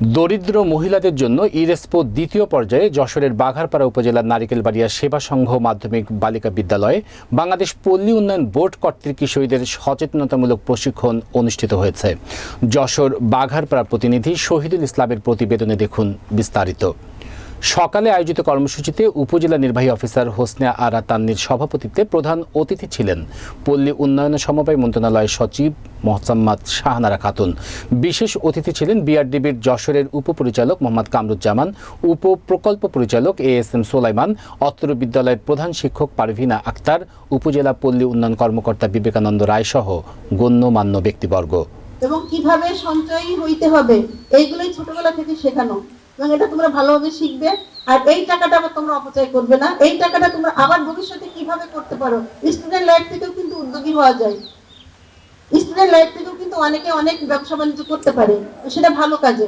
দরিদ্র মহিলাদের জন্য ইরেসপো দ্বিতীয় পর্যায়ে যশোরের বাঘারপাড়া উপজেলার নারিকেলবাড়িয়া সেবা সংঘ মাধ্যমিক বালিকা বিদ্যালয়ে বাংলাদেশ পল্লী উন্নয়ন বোর্ড কর্তৃক কিশোরীদের সচেতনতামূলক প্রশিক্ষণ অনুষ্ঠিত হয়েছে। যশোর বাঘারপাড়া প্রতিনিধি শহীদুল ইসলামের প্রতিবেদনে দেখুন বিস্তারিত। সকালে আয়োজিত কর্মসূচিতে উপজেলা নির্বাহী অফিসার হোসনে আরা তান্নির সভাপতিত্বে প্রধান অতিথি ছিলেন। পল্লী উন্নয়ন সমবায় মন্ত্রণালয়ের সচিব মোহাম্মদ শাহনারা খাতুন। বিশেষ অতিথি ছিলেন বিআরডিবির যশোরের উপপরিচালক মোহাম্মদ কামরুজ্জামান উপ প্রকল্প পরিচালক এ এস এম সোলাইমান, অত্র বিদ্যালয়ের প্রধান শিক্ষক পারভিনা আক্তার, উপজেলা পল্লী উন্নয়ন কর্মকর্তা বিবেকানন্দ রায় সহ গণ্যমান্য ব্যক্তিবর্গ। এবং কীভাবে সঞ্চয়ী হইতে হবে, এইগুলোই ছোটবেলা থেকে শেখানো। এবং এটা তোমরা ভালোভাবে শিখবে, আর এই টাকাটা আবার তোমরা অপচয় করবে না। এই টাকাটা তোমরা আবার ভবিষ্যতে কীভাবে করতে পারো? স্টুডেন্ট লাইফ থেকেও কিন্তু উদ্যোগী হওয়া যায়। স্টুডেন্ট লাইফ থেকেও কিন্তু অনেকে অনেক ব্যবসা বাণিজ্য করতে পারে সেটা ভালো কাজে।